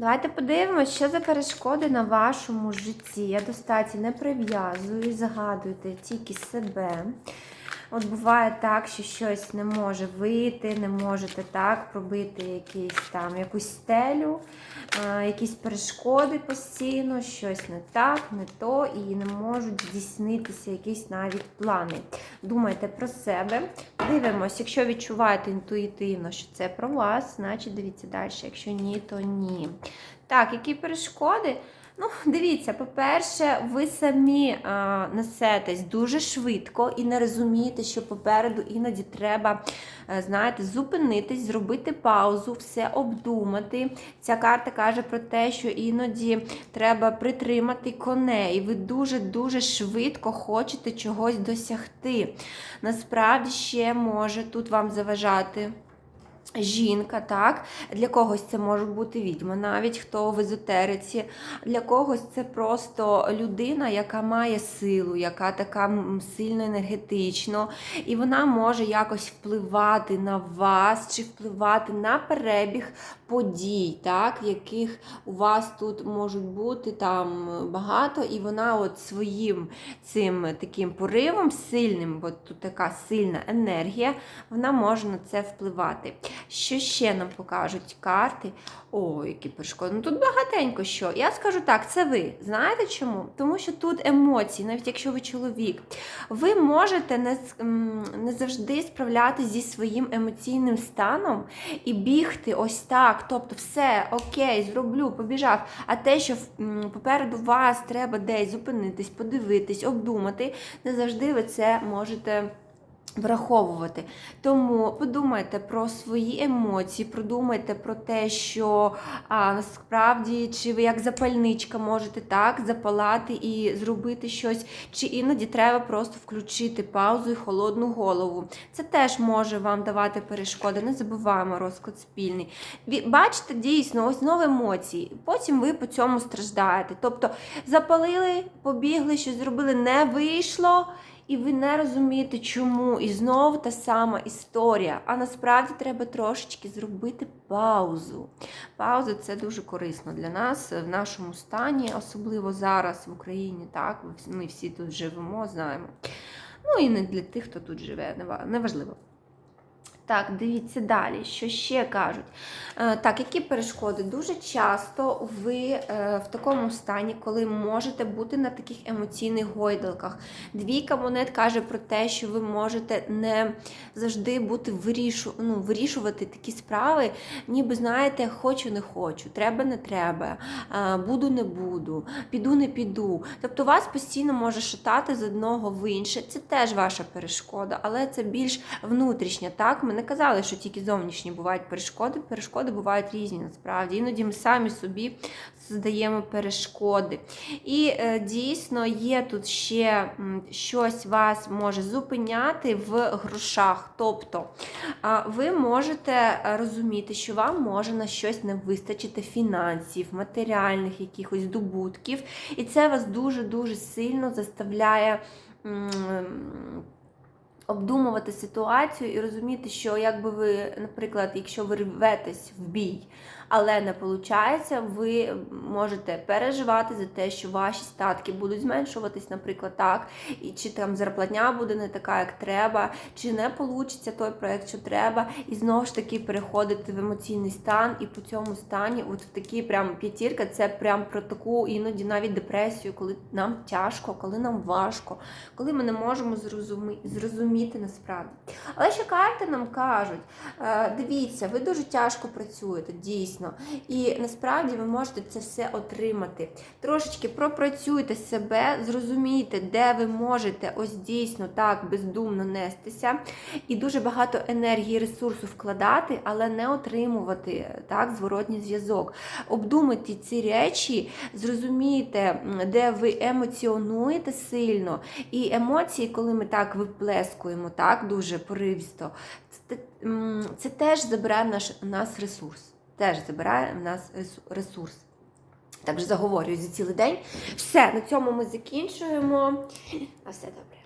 Давайте подивимося, що за перешкоди на вашому житті. Я до статі не прив'язую, загадуйте тільки себе. От буває так, що щось не може вийти, не можете так пробити якийсь там якусь стелю, е, якісь перешкоди постійно, щось не так, не то, і не можуть здійснитися якісь навіть плани. Думайте про себе. Дивимось, якщо відчуваєте інтуїтивно, що це про вас, значить дивіться далі. Якщо ні, то ні. Так, які перешкоди? Ну, дивіться, по-перше, ви самі а, несетесь дуже швидко і не розумієте, що попереду іноді треба, е, знаєте, зупинитись, зробити паузу, все обдумати. Ця карта каже про те, що іноді треба притримати коней. Ви дуже-дуже швидко хочете чогось досягти. Насправді ще може тут вам заважати. Жінка, так, для когось це може бути відьма, навіть хто в езотериці, для когось це просто людина, яка має силу, яка така сильно енергетично, і вона може якось впливати на вас чи впливати на перебіг подій, так, яких у вас тут можуть бути там багато, і вона от своїм цим таким поривом сильним, бо тут така сильна енергія, вона може на це впливати. Що ще нам покажуть карти? О, які перешкоди. Ну тут багатенько що. Я скажу так, це ви. Знаєте чому? Тому що тут емоції, навіть якщо ви чоловік, ви можете не, не завжди справлятися зі своїм емоційним станом і бігти ось так. Тобто, все, окей, зроблю, побіжав. А те, що попереду вас треба десь зупинитись, подивитись, обдумати, не завжди ви це можете. Враховувати. Тому подумайте про свої емоції, продумайте про те, що а, насправді, чи ви як запальничка можете так запалати і зробити щось, чи іноді треба просто включити паузу і холодну голову. Це теж може вам давати перешкоди. Не забуваємо розклад спільний. Бачите, дійсно, ось знову емоції. Потім ви по цьому страждаєте. Тобто запалили, побігли, щось зробили, не вийшло. І ви не розумієте, чому. І знову та сама історія. А насправді треба трошечки зробити паузу. Пауза це дуже корисно для нас в нашому стані, особливо зараз в Україні. Так, ми всі тут живемо, знаємо. Ну і не для тих, хто тут живе, нева- неважливо. Так, дивіться далі, що ще кажуть. Е, так, які перешкоди? Дуже часто ви е, в такому стані, коли можете бути на таких емоційних гойдалках. Двійка монет каже про те, що ви можете не завжди бути вирішу, ну, вирішувати такі справи, ніби знаєте, хочу, не хочу, треба, не треба, буду, не буду, піду, не піду. Тобто вас постійно може шатати з одного в інше. Це теж ваша перешкода, але це більш внутрішня. Так, не казали, що тільки зовнішні бувають перешкоди. Перешкоди бувають різні насправді. Іноді ми самі собі здаємо перешкоди. І е, дійсно є тут ще щось вас може зупиняти в грошах. Тобто ви можете е, розуміти, що вам може на щось не вистачити фінансів, матеріальних якихось здобутків, і це вас дуже-дуже сильно заставляє. Обдумувати ситуацію і розуміти, що якби ви, наприклад, якщо ви рветесь в бій, але не виходить, ви можете переживати за те, що ваші статки будуть зменшуватись, наприклад, так, і чи там зарплатня буде не така, як треба, чи не вийде той проект, що треба, і знову ж таки переходити в емоційний стан, і по цьому стані, от в такі прям п'ятірка, це прям про таку іноді навіть депресію, коли нам тяжко, коли нам важко, коли ми не можемо зрозумі... зрозуміти насправді. Але ще карти нам кажуть: е, дивіться, ви дуже тяжко працюєте, дійсно. І насправді ви можете це все отримати. Трошечки пропрацюйте себе, зрозумійте, де ви можете ось дійсно так бездумно нестися, і дуже багато енергії, ресурсу вкладати, але не отримувати так, зворотній зв'язок. Обдумайте ці речі, зрозумійте, де ви емоціонуєте сильно. І емоції, коли ми так виплескуємо, так, дуже поривісто, це, це теж забирає наш, нас ресурс. Теж забирає в нас ресурс. Так заговорюю за цілий день. Все, на цьому ми закінчуємо. А все добре.